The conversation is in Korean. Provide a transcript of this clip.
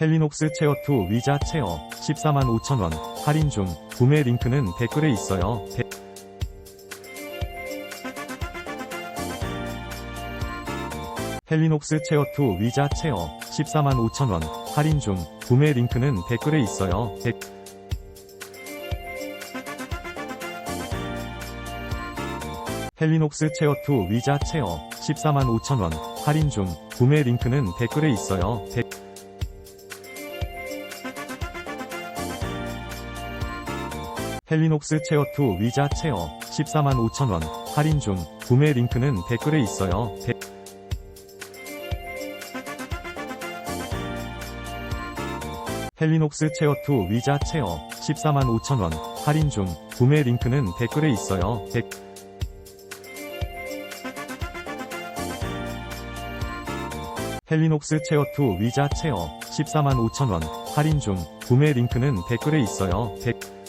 헬리녹스 체어2 위자 체어 14만 5천원 할인 중 구매 링크는 댓글에 있어요. 대- 헬리녹스 체어2 위자 체어 14만 5천원 할인 중 구매 링크는 댓글에 있어요. 댓- 헬리녹스 체어2 위자 체어 14만 5천원 할인 중 구매 링크는 댓글에 있어요. 헬리녹스 체어2 위자 체어 14만 5천원 할인 중 구매 링크는 댓글에 있어요. 댓- 헬리녹스 체어2 위자 체어 14만 5천원 할인 중 구매 링크는 댓글에 있어요. 댓- 헬리녹스 체어2 위자 체어 14만 5천원 할인 중 구매 링크는 댓글에 있어요. 댓- 헬리녹스 체어2 위자 체어 14만 5천원 할인 중 구매 링크는 댓글에 있어요. 헬리녹스 체어2 위자 체어 14만 5천원 할인 중 구매 링크는 댓글에 있어요. 댓- 헬리녹스 체어2 위자 체어 14만 5천원 할인 중 구매 링크는 댓글에 있어요. 댓- 헬리녹스 체어2 위자 체어 14만 5천원 할인 중 구매 링크는 댓글에 있어요. 댓- 헬리녹스 체어2 위자 체어 14만 5천원 할인 중 구매 링크는 댓글에 있어요. 댓- 헬리녹스 체어2 위자 체어 14만 5천원 할인 중 구매 링크는 댓글에 있어요. 댓-